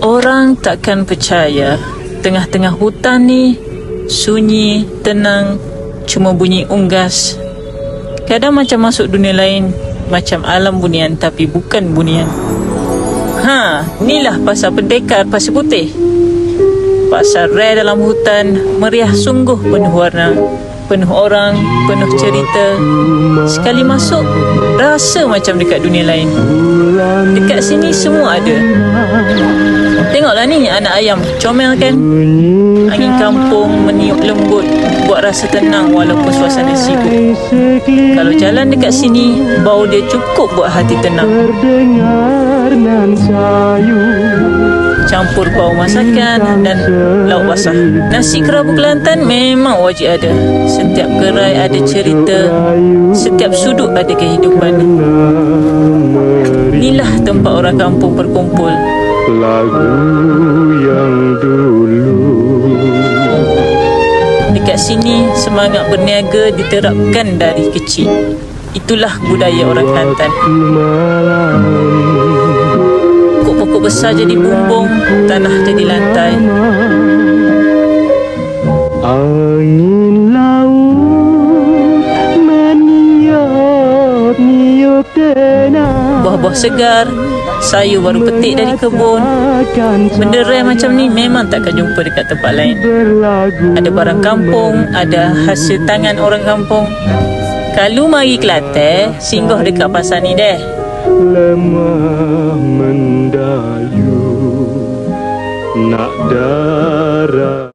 Orang takkan percaya tengah-tengah hutan ni sunyi, tenang, cuma bunyi unggas. Kadang macam masuk dunia lain, macam alam bunian tapi bukan bunian. Ha, inilah pasar pendekar pasir putih. Pasar rare dalam hutan, meriah sungguh penuh warna. Penuh orang, penuh cerita. Sekali masuk, rasa macam dekat dunia lain. Dekat sini semua ada. Tengoklah ni anak ayam comel kan? Angin kampung meniup lembut Buat rasa tenang walaupun suasana sibuk. Kalau jalan dekat sini Bau dia cukup buat hati tenang. Campur bau masakan dan lauk basah. Nasi kerabu Kelantan memang wajib ada. Setiap gerai ada cerita Setiap sudut ada kehidupan. Inilah tempat orang kampung berkumpul Lagu yang dulu Dekat sini semangat berniaga diterapkan dari kecil. Itulah budaya orang Kelantan. Pokok-pokok besar jadi bumbung, tanah jadi lantai. Angin laut meniup-niup tenang Buah-buah segar, sayur baru petik dari kebun. Benda rare macam ni memang takkan jumpa dekat tempat lain. Ada barang kampung, ada hasil tangan orang kampung. Kalau mari Kelantan, singgah dekat pasar ni deh. lemah mendayu nak darah